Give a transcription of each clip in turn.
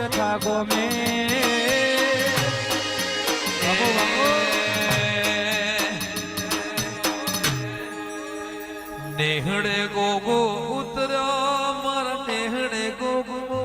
Share થા ગોમે નેહડે ગોગો ઉતર્યા મારા નેહડે ગોગો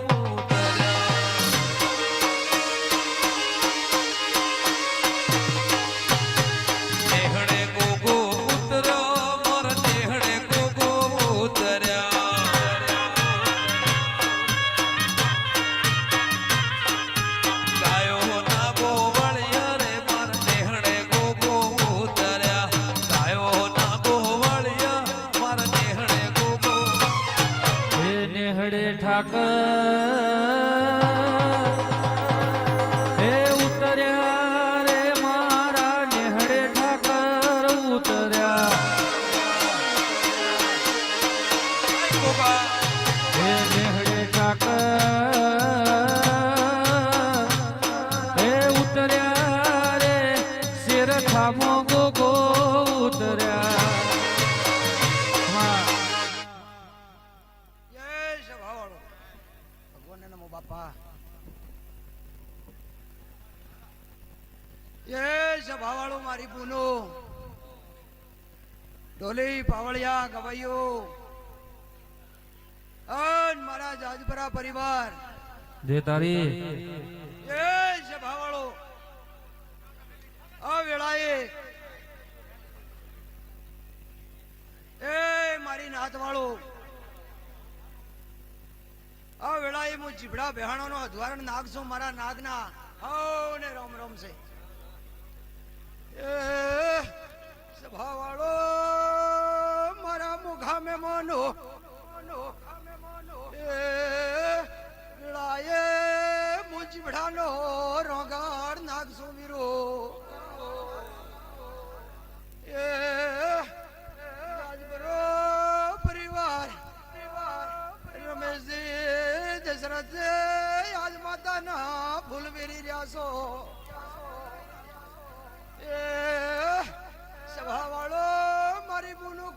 ઠાકર હે ઉતર્યા રે મારા નેહડે ઠાકર ઉતર્યા. હે નેહડે ઠાકર. જય સભાવાળો મારી પૂનું. ઢોલી પાવળિયા ગવાઈઓ અન મારા જાજપરા પરિવાર. જે તારી. જય ભાવાળો. આ વેળાએ એ મારી નાતવાળો. આ વેળાએ હું જીભડા બેહાણોનો અધવારણ નાગ છું મારા નાગના હવ ને રોમ રોમ છે એ સભાવાળો, મારા મુખા મે મોનો એ વેળાએ હું જીભડાનો રોગાડ છું વીરો. એ રાજબરો પરિવાર, રમેશજી, દશરથજી, આજ માતાના ફૂલ વેરી રહ્યા છો.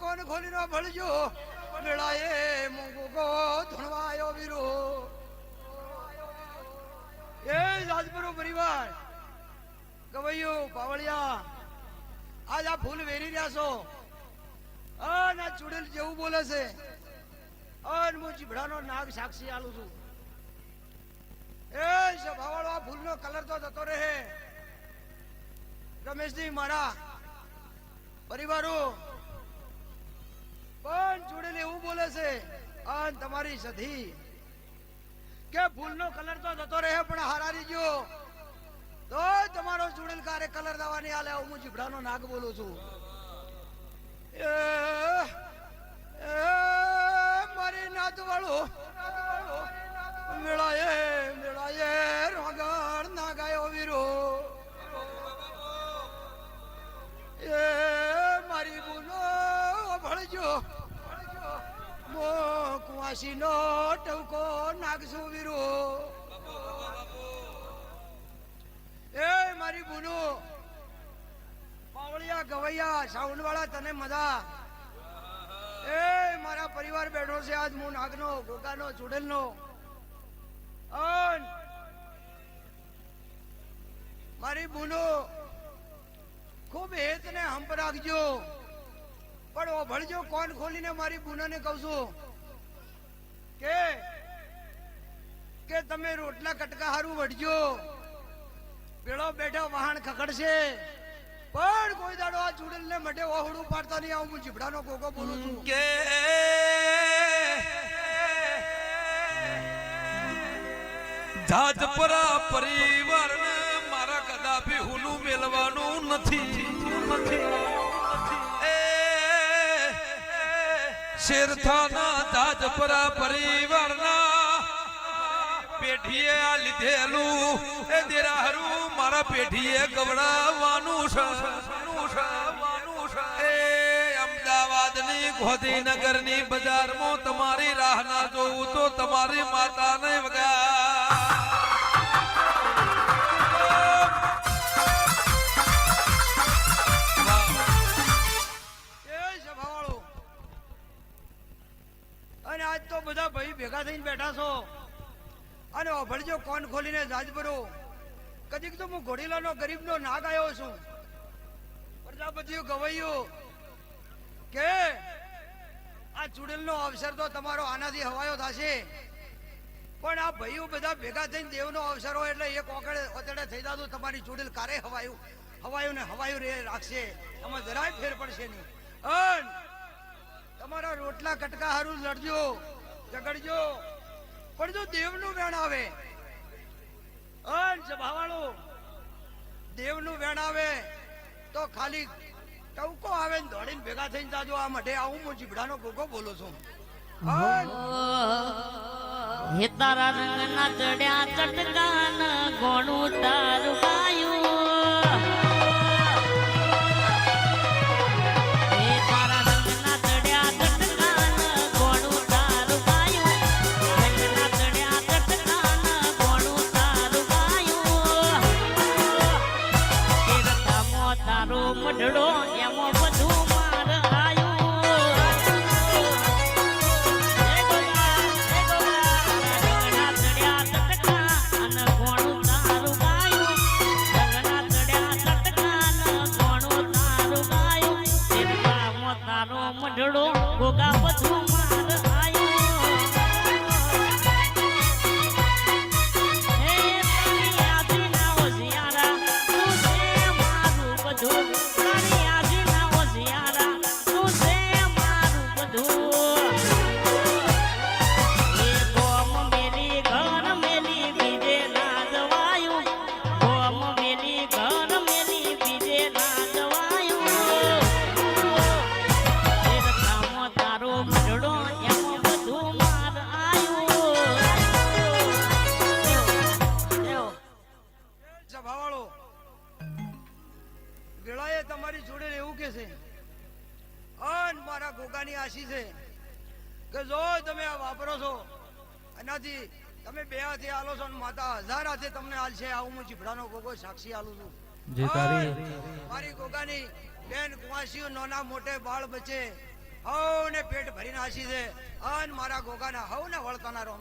કોણ ખોલી ના ભળજો. મેળાએ મૂંગો ધણવાયો વીરો. એ રાજપુરો પરિવાર, ગવૈયો પાવળિયા આજ આ ફૂલ વેરી રહ્યા છો. અન આ ચુડેલ જેવું બોલે છે. અન હું જીભડાનો નાગ સાક્ષી આલું છું. એ સભાવાળો આ ફૂલનો કલર તો જતો રહે. રમેશજી, મારા પરિવારો અન તમારી સધી. કે ફૂલનો કલર તો જતો રહે પણ હારારી ગયો. તો તમારો ચૂડેલ કારે કલર દવાની આલે હું જીભડાનો નાગ બોલું છું. કુવાસી નો ટવકો નાખશું વીરો. એ મારી બુનુ, પાવળિયા ગવૈયા સાઉન્ડ વાળા તને મજા. એ મારા પરિવાર બેઠો છે આજ હું નાગનો, ગોગાનો, ચૂડેલનો. મારી બુનો, ખૂબ હેત ને હંપ રાખજો. પણ ઓભળજો ભળજો કોણ ખોલીને મારી બુનાને કહું છું. કે? કે તમે રોટલા કટકા હારું વઢજો. પેલો બેઠો વાહણ ખખડશે. પણ કોઈ દાડો આ ચૂડેલ ને મઢે ઓહડું પાડતા નહીં. આવું જીભડાનો ગોગો બોલું છું. કે? જાજપરા પરિવાર મારા કદાપી હુલું મેલવાનું નથી. એ શેરથાના તાજપરા પરિવારના પેઢીએ આ લીધેલું. એ દેરાહરું, મારા પેઢીએ ગવડાવવાનું છે. અમદાવાદની ગોધીનગરની બજારમાં તમારી રાહ ના જોઉં તો તમારી માતાને વગા ભેગા થઈને બેઠા છો? અને અભળજો કોણ ખોલીને જાજબરો કદીક તો હું ઘોડીલાનો ગરીબનો નાગ આવ્યો છું. પ્રજાપતિઓ ગવાયું, કે આ ચૂડેલનો અવસર તો તમારો આનાથી હવાયો થશે. પણ આ ભાઈઓ બધા ભેગા થઈને દેવનો અવસર હોય એટલે એક ઓકડે ઓતડે થઈ જાતું તમારી ચૂડેલ કારે હવાયું હવાયું ને હવાયું રે રાખશે. એમાં જરાય ફેર પડશે નહીં. તમારા રોટલા કટકા હારું લડજો. ઝઘડજો પણ જો દેવનું વેણ આવે અન સભાવાળો દેવનું વેણ આવે, તો ખાલી ટવકો આવે ને દોડીને ભેગા થઈને જાજો. આ મઢે આવું હું જીભડાનો ગોગો બોલું છું. હે રંગના ચડ્યા ચટકાન ગોણું તારું તારો મઢડો એમો સભાવાળો વેળાએ તમારી જોડે એવું કે છે? અન મારા ગોગાની આશી છે કે જો તમે આ વાપરો છો એનાથી તમે બે હાથે આલો છો માતા હજાર હાથે તમને હાલશે આવું હું જીભડાનો ગોગો સાક્ષી આલું છું. જે તારી મારી ગોગાની બેન કુવાસીઓ નાના મોટે બાળ બચે હવ ને પેટ ભરીને આશી છે. અન મારા ગોગાના હવ ને વળતાના રહો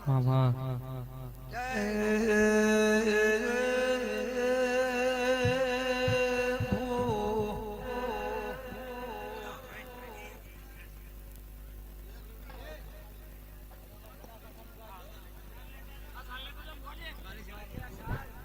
જય